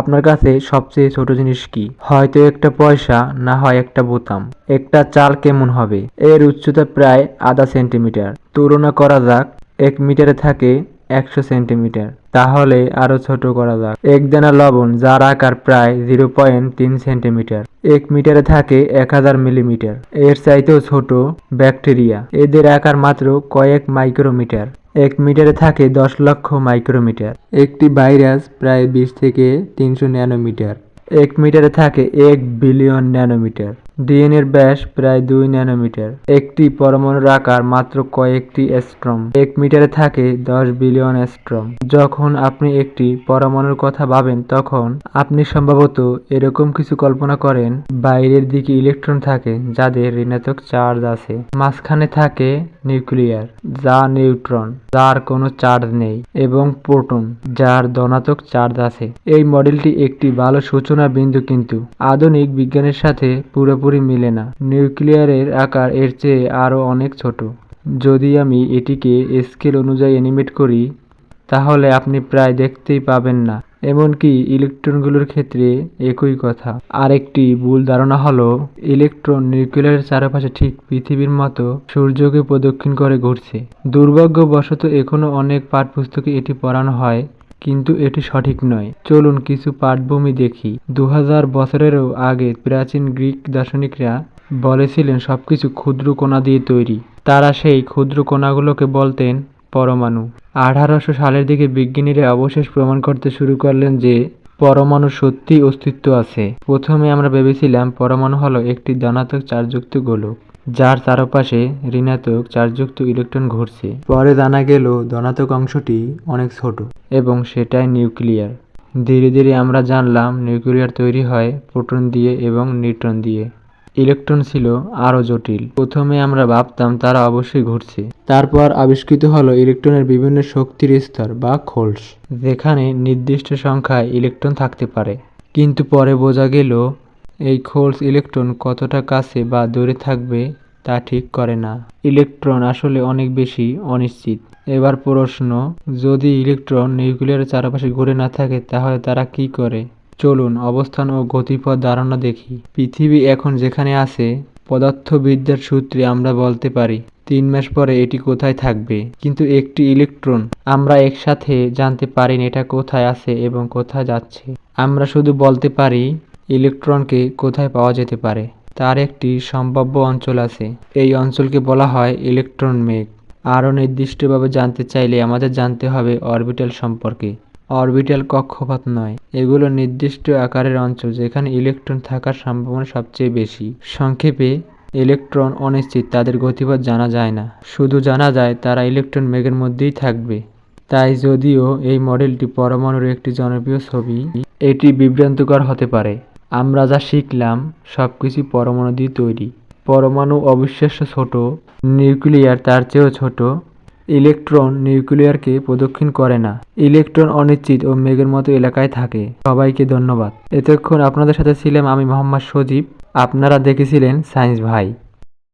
আপনার কাছে সবচেয়ে ছোট জিনিস কি? হয়তো একটা পয়সা, না হয় একটা বোতাম। একটা চাল কেমন হবে? এর উচ্চতা প্রায় আধা সেন্টিমিটার। তুলনা করা যাক, এক মিটারে থাকে একশো সেন্টিমিটার। তাহলে আরও ছোট করা যাক। একদানা লবণ, যার আকার প্রায় জিরো পয়েন্ট তিন সেন্টিমিটার। এক মিটারে থাকে এক হাজার মিলিমিটার। এর চাইতেও ছোট ব্যাকটেরিয়া। এদের আকার মাত্র কয়েক মাইক্রোমিটার। এক মিটারে থাকে দশ লক্ষ মাইক্রোমিটার। একটি ভাইরাস প্রায় বিশ থেকে তিনশো ন্যানোমিটার। এক মিটারে থাকে এক বিলিয়ন ন্যানোমিটার। ডিএনএর ব্যাস প্রায় দুই ন্যানোমিটার। একটি পরমাণুর আকার মাত্র কয়েকটি অ্যাস্ট্রম। এক মিটারে থাকে দশ বিলিয়ন অ্যাস্ট্রম। যখন আপনি একটি পরমাণুর কথা ভাবেন, তখন আপনি সম্ভবত এরকম কিছু কল্পনা করেন, বাইরের দিকে ইলেকট্রন থাকে যাদের ঋণাত্মক চার্জ আছে। মাঝখানে থাকে নিউক্লিয়ার, যা নিউট্রন, যার কোনো চার্জ নেই, এবং প্রোটন, যার ধনাত্মক চার্জ আছে। এই মডেলটি একটি ভালো সূচনা বিন্দু কিন্তু আধুনিক বিজ্ঞানের সাথে পুরোপুরি মিলে না। নিউক্লিয়ারের আকার এর চেয়ে আরও অনেক ছোট। যদি আমি এটিকে স্কেল অনুযায়ী অ্যানিমেট করি তাহলে আপনি প্রায় দেখতেই পাবেন না। এমনকি ইলেকট্রনগুলোর ক্ষেত্রে একই কথা। আরেকটি ভুল ধারণা হলো, ইলেকট্রন নিউক্লিয়ারের চারপাশে ঠিক পৃথিবীর মতো সূর্যকে প্রদক্ষিণ করে ঘুরছে। দুর্ভাগ্যবশত এখনও অনেক পাঠ্যপুস্তকে এটি পড়ানো হয়, কিন্তু এটি সঠিক নয়। চলুন কিছু পাঠভূমি দেখি। দু হাজার বছরেরও আগে প্রাচীন গ্রিক দার্শনিকরা বলেছিলেন, সবকিছু ক্ষুদ্র কণা দিয়ে তৈরি। তারা সেই ক্ষুদ্র কণাগুলোকে বলতেন পরমাণু। আঠারোশো সালের দিকে বিজ্ঞানীরা অবশেষ প্রমাণ করতে শুরু করলেন যে পরমাণু সত্যি অস্তিত্ব আছে। প্রথমে আমরা ভেবেছিলাম পরমাণু হলো একটি ধনাত্মক চার্জযুক্ত গোলক, যার চারপাশে ঋণাত্মক চার্জযুক্ত ইলেকট্রন ঘুরছে। পরে জানা গেল ধনাত্মক অংশটি অনেক ছোট এবং সেটাই নিউক্লিয়ার। ধীরে ধীরে আমরা জানলাম নিউক্লিয়ার তৈরি হয় প্রোটন দিয়ে এবং নিউট্রন দিয়ে। ইলেকট্রন ছিল আরও জটিল। প্রথমে আমরা ভাবতাম তারা অবশ্যই ঘুরছে। তারপর আবিষ্কৃত হলো ইলেকট্রনের বিভিন্ন শক্তির স্তর বা খোলস, যেখানে নির্দিষ্ট সংখ্যায় ইলেকট্রন থাকতে পারে। কিন্তু পরে বোঝা গেল, এই খোলস ইলেকট্রন কতটা কাছে বা দূরে থাকবে তা ঠিক করে না। ইলেকট্রন আসলে অনেক বেশি অনিশ্চিত। এবার প্রশ্ন, যদি ইলেকট্রন নিউক্লিয়ারের চারপাশে ঘুরে না থাকে, তাহলে তারা কি করে? চলুন অবস্থান ও গতিপথ ধারণা দেখি। পৃথিবী এখন যেখানে আছে, পদার্থবিদ্যার সূত্রে আমরা বলতে পারি, তিন মাস পরে এটি কোথায় থাকবে? কিন্তু একটি ইলেকট্রন, আমরা একসাথে জানতে পারি না এটা কোথায় আছে এবং কোথায় যাচ্ছে। আমরা শুধু বলতে পারি, ইলেকট্রনকে কোথায় পাওয়া যেতে পারে? তার একটি সম্ভাব্য অঞ্চল আছে। এই অঞ্চলকে বলা হয় ইলেকট্রন মেঘ। আরও নির্দিষ্টভাবে জানতে চাইলে আমাদের জানতে হবে অরবিটাল সম্পর্কে। অরবিটাল কক্ষপথ নয়। এগুলো নির্দিষ্ট আকারের অঞ্চল, যেখানে ইলেকট্রন থাকার সম্ভাবনা সবচেয়ে বেশি। সংক্ষেপে, ইলেকট্রন অনিশ্চিত, তাদের গতিপথ জানা যায় না। শুধু জানা যায়, তারা ইলেকট্রন মেঘের মধ্যেই থাকবে। তাই যদিও এই মডেলটি পরমাণুর একটি জনপ্রিয় ছবি, এটি বিভ্রান্তকর হতে পারে। আমরা যা শিখলাম, সবকিছু পরমাণু দিয়ে তৈরি। পরমাণু অবিশ্বাস্য ছোট, নিউক্লিয়ার তার চেয়েও ছোট ইলেকট্রন নিউক্লিয়ারকে প্রদক্ষিণ করে না। ইলেকট্রন অনিশ্চিত ও মেঘের মতো এলাকায় থাকে। সবাইকে ধন্যবাদ। এতক্ষণ আপনাদের সাথে ছিলাম আমি মোহাম্মদ সজীব। আপনারা দেখেছিলেন সায়েন্স ভাই।